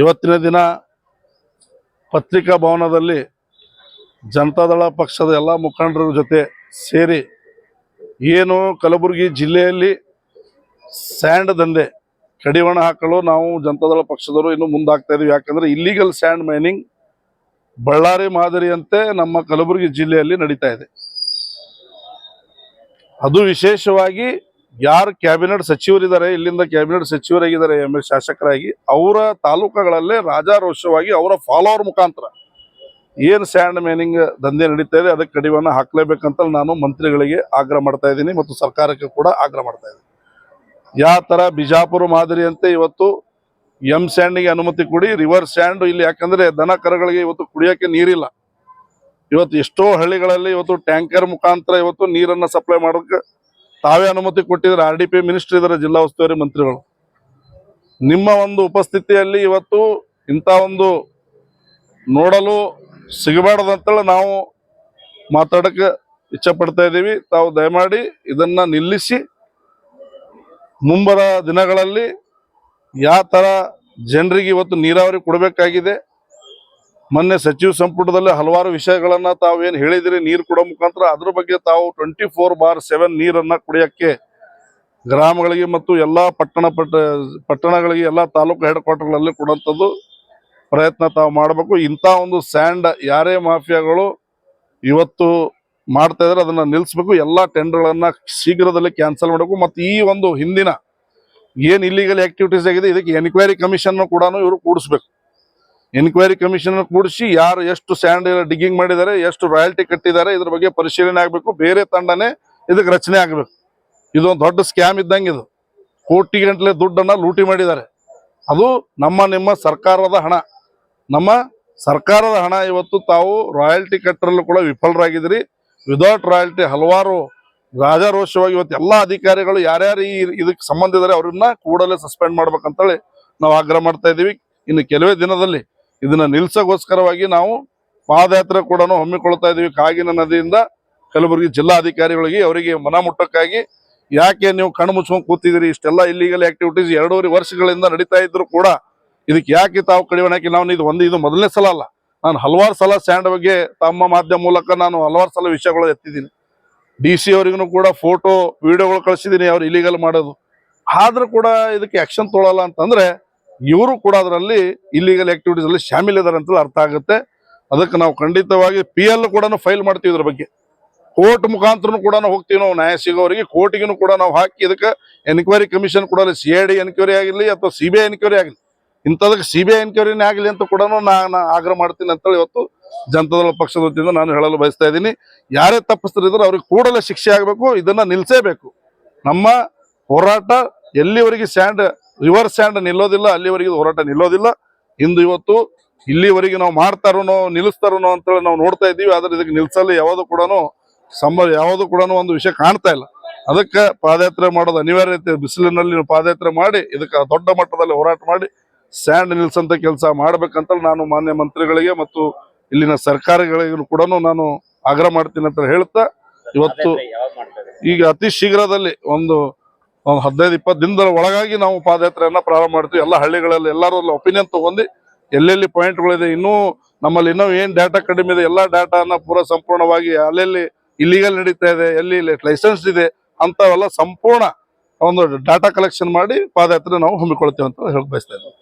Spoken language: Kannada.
ಇವತ್ತಿನ ದಿನ ಪತ್ರಿಕಾ ಭವನದಲ್ಲಿ ಜನತಾದಳ ಪಕ್ಷದ ಎಲ್ಲ ಮುಖಂಡರ ಜೊತೆ ಸೇರಿ ಏನು ಕಲಬುರಗಿ ಜಿಲ್ಲೆಯಲ್ಲಿ ಸ್ಯಾಂಡ್ ದಂಧೆ, ಕಡಿವಾಣ ಹಾಕಲು ನಾವು ಜನತಾದಳ ಪಕ್ಷದವರು ಇನ್ನು ಮುಂದಾಗ್ತಾ ಇದೀವಿ. ಯಾಕಂದ್ರೆ ಇಲ್ಲಿಗಲ್ ಸ್ಯಾಂಡ್ ಮೈನಿಂಗ್ ಬಳ್ಳಾರಿ ಮಾದರಿಯಂತೆ ನಮ್ಮ ಕಲಬುರಗಿ ಜಿಲ್ಲೆಯಲ್ಲಿ ನಡೀತಾ ಇದೆ. ಅದು ವಿಶೇಷವಾಗಿ ಯಾರು ಕ್ಯಾಬಿನೆಟ್ ಸಚಿವರಿದ್ದಾರೆ, ಇಲ್ಲಿಂದ ಕ್ಯಾಬಿನೆಟ್ ಸಚಿವರಾಗಿದ್ದಾರೆ ಎಂ ಎಲ್ ಶಾಸಕರಾಗಿ, ಅವರ ತಾಲೂಕುಗಳಲ್ಲೇ ರಾಜಾರೋಷವಾಗಿ ಅವರ ಫಾಲೋವರ್ ಮುಖಾಂತರ ಏನು ಸ್ಯಾಂಡ್ ಮೇನಿಂಗ್ ದಂಧೆ ನಡೀತಾ ಇದೆ, ಅದಕ್ಕೆ ಕಡಿವನ್ನು ಹಾಕಲೇಬೇಕಂತ ನಾನು ಮಂತ್ರಿಗಳಿಗೆ ಆಗ್ರಹ ಮಾಡ್ತಾ ಇದ್ದೀನಿ ಮತ್ತು ಸರ್ಕಾರಕ್ಕೆ ಕೂಡ ಆಗ್ರಹ ಮಾಡ್ತಾ ಇದ್ದೀನಿ. ಯಾವ ಥರ ಬಿಜಾಪುರ ಮಾದರಿಯಂತೆ ಇವತ್ತು ಎಂ ಸ್ಯಾಂಡಿಗೆ ಅನುಮತಿ ಕೊಡಿ ರಿವರ್ ಸ್ಯಾಂಡ್ ಇಲ್ಲಿ ಯಾಕಂದರೆ ದನ ಕರುಗಳಿಗೆ ಇವತ್ತು ಕುಡಿಯೋಕ್ಕೆ ನೀರಿಲ್ಲ. ಇವತ್ತು ಎಷ್ಟೋ ಹಳ್ಳಿಗಳಲ್ಲಿ ಇವತ್ತು ಟ್ಯಾಂಕರ್ ಮುಖಾಂತರ ಇವತ್ತು ನೀರನ್ನು ಸಪ್ಲೈ ಮಾಡೋಕೆ ತಾವೇ ಅನುಮತಿ ಕೊಟ್ಟಿದ್ರೆ ಆರ್ ಡಿ ಪಿ, ಮಿನಿಸ್ಟರ್ ಇದ್ದಾರೆ ಜಿಲ್ಲಾ ಉಸ್ತುವಾರಿ ಮಂತ್ರಿಗಳು. ನಿಮ್ಮ ಒಂದು ಉಪಸ್ಥಿತಿಯಲ್ಲಿ ಇವತ್ತು ಇಂಥ ಒಂದು ನೋಡಲು ಸಿಗಬಾರ್ದಂತೇಳಿ ನಾವು ಮಾತಾಡಕ್ಕೆ ಇಚ್ಛೆ ಪಡ್ತಾ ಇದ್ದೀವಿ. ತಾವು ದಯಮಾಡಿ ಇದನ್ನ ನಿಲ್ಲಿಸಿ ಮುಂಬರ ದಿನಗಳಲ್ಲಿ ಯಾವ ಥರ ಜನರಿಗೆ ಇವತ್ತು ನೀರಾವರಿ ಕೊಡಬೇಕಾಗಿದೆ ಮೊನ್ನೆ ಸಚಿವ ಸಂಪುಟದಲ್ಲಿ ಹಲವಾರು ವಿಷಯಗಳನ್ನ ತಾವು ಏನು ಹೇಳಿದಿರಿ, ನೀರು ಕೊಡೋ ಮುಖಾಂತರ. ಅದ್ರ ಬಗ್ಗೆ ತಾವು ಟ್ವೆಂಟಿ ಫೋರ್ ಬಾರ್ ಸೆವೆನ್ ನೀರನ್ನ ಕುಡಿಯಕ್ಕೆ ಗ್ರಾಮಗಳಿಗೆ ಮತ್ತು ಎಲ್ಲಾ ಪಟ್ಟಣ ಪಟ್ಟ, ಪಟ್ಟಣಗಳಿಗೆ ಎಲ್ಲಾ ತಾಲೂಕು ಹೆಡ್ ಕ್ವಾರ್ಟರ್ಗಳಲ್ಲಿ ಕೊಡುವಂಥದ್ದು ಪ್ರಯತ್ನ ತಾವು ಮಾಡಬೇಕು. ಇಂಥ ಒಂದು ಸ್ಯಾಂಡ್ ಯಾರೇ ಮಾಫಿಯಾಗಳು ಇವತ್ತು ಮಾಡ್ತಾ ಇದ್ರೆ ಅದನ್ನ ನಿಲ್ಲಿಸ್ಬೇಕು ಎಲ್ಲಾ ಟೆಂಡರ್ಗಳನ್ನು ಶೀಘ್ರದಲ್ಲಿ ಕ್ಯಾನ್ಸಲ್ ಮಾಡಬೇಕು. ಮತ್ತು ಈ ಒಂದು ಹಿಂದಿನ ಏನ್ ಇಲ್ಲಿಗಲ್ ಆಕ್ಟಿವಿಟೀಸ್ ಆಗಿದೆ, ಇದಕ್ಕೆ ಎನ್ಕ್ವೈರಿ ಕಮಿಷನ್ ಕೂಡ ಇವರು ಕೂಡಿಸ್ಬೇಕು. ಎನ್ಕ್ವೈರಿ ಕಮಿಷನ್ ಕೂಡಿಸಿ ಯಾರು ಎಷ್ಟು ಸ್ಯಾಂಡ್ ಡಿಗ್ಗಿಂಗ್ ಮಾಡಿದ್ದಾರೆ, ಎಷ್ಟು ರಾಯಲ್ಟಿ ಕಟ್ಟಿದ್ದಾರೆ, ಇದ್ರ ಬಗ್ಗೆ ಪರಿಶೀಲನೆ ಆಗಬೇಕು. ಬೇರೆ ತಂಡನೇ ಇದಕ್ಕೆ ರಚನೆ ಆಗಬೇಕು. ಇದೊಂದು ದೊಡ್ಡ ಸ್ಕ್ಯಾಮ್ ಇದ್ದಂಗೆ ಇದು. ಕೋಟಿ ಗಂಟಲೆ ದುಡ್ಡನ್ನ ಲೂಟಿ ಮಾಡಿದ್ದಾರೆ. ಅದು ನಮ್ಮ ನಿಮ್ಮ ಸರ್ಕಾರದ ಹಣ. ನಮ್ಮ ಸರ್ಕಾರದ ಹಣ ಇವತ್ತು ತಾವು ರಾಯಲ್ಟಿ ಕಟ್ಟರಲ್ಲೂ ಕೂಡ ವಿಫಲರಾಗಿದ್ರಿ ವಿದೌಟ್ ರಾಯಲ್ಟಿ ಹಲವಾರು ರಾಜಾರೋಷವಾಗಿ ಇವತ್ತು ಎಲ್ಲ ಅಧಿಕಾರಿಗಳು ಯಾರ್ಯಾರು ಈ ಇದಕ್ಕೆ ಸಂಬಂಧ ಇದ್ದಾರೆ, ಅವ್ರನ್ನ ಕೂಡಲೇ ಸಸ್ಪೆಂಡ್ ಮಾಡ್ಬೇಕಂತೇಳಿ ನಾವು ಆಗ್ರಹ ಮಾಡ್ತಾ ಇದ್ದೀವಿ. ಇನ್ನು ಕೆಲವೇ ದಿನದಲ್ಲಿ ಇದನ್ನ ನಿಲ್ಸಗೋಸ್ಕರವಾಗಿ ನಾವು ಪಾದಯಾತ್ರೆ ಕೂಡ ಹಮ್ಮಿಕೊಳ್ತಾ ಇದೀವಿ. ಕಾಗಿನ ನದಿಯಿಂದ ಕಲಬುರಗಿ ಜಿಲ್ಲಾಧಿಕಾರಿಗಳಿಗೆ ಅವರಿಗೆ ಮನ ಮುಟ್ಟಕ್ಕಾಗಿ. ಯಾಕೆ ನೀವು ಕಣ್ಣು ಮುಚ್ಕೊಂಡು ಕೂತಿದ್ದೀರಿ? ಇಷ್ಟೆಲ್ಲ ಇಲ್ಲಿಗಲ್ ಆಕ್ಟಿವಿಟೀಸ್ ಎರಡೂವರೆ ವರ್ಷಗಳಿಂದ ನಡೀತಾ ಇದ್ರು ಕೂಡ ಇದಕ್ಕೆ ಯಾಕೆ ತಾವು ಕಡಿವಾಣ ಹಾಕಿ? ನಾವು ಇದು ಒಂದು, ಇದು ಮೊದಲನೇ ಸಲ ಅಲ್ಲ. ನಾನು ಹಲವಾರು ಸಲ ಸ್ಯಾಂಡ್ ಬಗ್ಗೆ ತಮ್ಮ ಮಾಧ್ಯಮ ಮೂಲಕ ನಾನು ಹಲವಾರು ಸಲ ವಿಷಯಗಳು ಎತ್ತಿದ್ದೀನಿ. ಡಿ ಸಿ ಅವರಿಗೂ ಕೂಡ ಫೋಟೋ ವಿಡಿಯೋಗಳು ಕಳಿಸಿದ್ದೀನಿ ಅವ್ರು ಇಲಿಗಲ್ ಮಾಡೋದು. ಆದ್ರೂ ಕೂಡ ಇದಕ್ಕೆ ಆಕ್ಷನ್ ತೊಗೊಳಲ್ಲ ಅಂತಂದ್ರೆ ಇವರು ಕೂಡ ಅದರಲ್ಲಿ ಇಲ್ಲಿಗಲ್ ಆಕ್ಟಿವಿಟೀಸ್ ಅಲ್ಲಿ ಶಾಮೀಲಿದ್ದಾರೆ ಅಂತ ಅರ್ಥ ಆಗುತ್ತೆ. ಅದಕ್ಕೆ ನಾವು ಖಂಡಿತವಾಗಿ ಪಿ ಎಲ್ ಕೂಡ ಫೈಲ್ ಮಾಡ್ತೀವಿ ಇದ್ರ ಬಗ್ಗೆ. ಕೋರ್ಟ್ ಮುಖಾಂತರ ಕೂಡ ಹೋಗ್ತೀವಿ ನಾವು, ನ್ಯಾಯ ಸಿಗೋವರಿಗೆ ಕೋರ್ಟಿಗೂ ಕೂಡ ನಾವು ಹಾಕಿ ಇದಕ್ಕೆ ಎನ್ಕ್ವೈರಿ ಕಮಿಷನ್ ಕೂಡ ಸಿ ಐ ಡಿ ಎನ್ಕ್ವೈರಿ ಆಗಲಿ ಅಥವಾ ಸಿ ಬಿ ಐ ಎನ್ಕ್ವೈರಿ ಆಗಲಿ ಇಂಥದಕ್ಕೆ ಸಿ ಬಿ ಐ ಎನ್ಕ್ವೈರಿನೇ ಆಗಲಿ ಅಂತ ಕೂಡ ನಾನು ಆಗ್ರಹ ಮಾಡ್ತೀನಿ ಅಂತೇಳಿ ಇವತ್ತು ಜನತಾದಳ ಪಕ್ಷದ ವತಿಯಿಂದ ನಾನು ಹೇಳಲು ಬಯಸ್ತಾ ಇದ್ದೀನಿ. ಯಾರೇ ತಪ್ಪಿಸ್ತಾರಿದ್ರು ಅವ್ರಿಗೆ ಕೂಡಲೇ ಶಿಕ್ಷೆ ಆಗಬೇಕು, ಇದನ್ನ ನಿಲ್ಸೇಬೇಕು. ನಮ್ಮ ಹೋರಾಟ ಎಲ್ಲಿವರೆಗೆ ಸ್ಯಾಂಡ್ ರಿವರ್ ಸ್ಯಾಂಡ್ ನಿಲ್ಲೋದಿಲ್ಲ ಅಲ್ಲಿವರೆಗೆ ಹೋರಾಟ ನಿಲ್ಲೋದಿಲ್ಲ. ಇಂದು ಇವತ್ತು ಇಲ್ಲಿವರೆಗೆ ನಾವು ಮಾಡ್ತಾರೋನೋ ನಿಲ್ಲಿಸ್ತಾರೋನೋ ಅಂತೇಳಿ ನಾವು ನೋಡ್ತಾ ಇದ್ದೀವಿ. ಆದ್ರೆ ಇದಕ್ಕೆ ನಿಲ್ಸಲ್ಲಿ ಯಾವುದು ಕೂಡ ಸಂಬ ಯಾವುದು ಕೂಡ ಒಂದು ವಿಷಯ ಕಾಣ್ತಾ ಇಲ್ಲ. ಅದಕ್ಕೆ ಪಾದಯಾತ್ರೆ ಮಾಡೋದು ಅನಿವಾರ್ಯತೆ. ಬಿಸಿಲಿನಲ್ಲಿ ಪಾದಯಾತ್ರೆ ಮಾಡಿ ಇದಕ್ಕೆ ದೊಡ್ಡ ಮಟ್ಟದಲ್ಲಿ ಹೋರಾಟ ಮಾಡಿ ಸ್ಯಾಂಡ್ ನಿಲ್ಸಂತ ಕೆಲಸ ಮಾಡ್ಬೇಕಂತ ನಾನು ಮಾನ್ಯ ಮಂತ್ರಿಗಳಿಗೆ ಮತ್ತು ಇಲ್ಲಿನ ಸರ್ಕಾರಗಳಿಗೂ ಕೂಡ ನಾನು ಆಗ್ರಹ ಮಾಡ್ತೀನಿ ಅಂತ ಹೇಳ್ತಾ ಇವತ್ತು ಈಗ ಅತಿ ಶೀಘ್ರದಲ್ಲಿ ಒಂದು ಒಂದು ಹದಿನೈದು, ಇಪ್ಪತ್ತು ದಿನದ ಒಳಗಾಗಿ ನಾವು ಪಾದಯಾತ್ರೆಯನ್ನ ಪ್ರಾರಂಭ ಮಾಡ್ತೀವಿ. ಎಲ್ಲ ಹಳ್ಳಿಗಳಲ್ಲಿ ಎಲ್ಲರೂ ಒಪಿನಿಯನ್ ತಗೊಂಡು ಎಲ್ಲೆಲ್ಲಿ ಪಾಯಿಂಟ್ಗಳಿದೆ ಇನ್ನೂ ನಮ್ಮಲ್ಲಿ ಇನ್ನೂ ಏನು ಡಾಟಾ ಕಡಿಮೆ ಇದೆ, ಎಲ್ಲಾ ಡಾಟಾನ ಪೂರ ಸಂಪೂರ್ಣವಾಗಿ ಅಲ್ಲೆಲ್ಲಿ ಇಲ್ಲಿಗಲ್ ನಡೀತಾ ಇದೆ, ಎಲ್ಲಿ ಲೈಸೆನ್ಸ್ ಇದೆ ಅಂತವೆಲ್ಲ ಸಂಪೂರ್ಣ ಒಂದು ಡಾಟಾ ಕಲೆಕ್ಷನ್ ಮಾಡಿ ಪಾದಯಾತ್ರೆ ನಾವು ಹಮ್ಮಿಕೊಳ್ತೇವೆ ಅಂತ ಹೇಳಿ ಬಯಸ್ತಾ ಇದ್ದೀನಿ.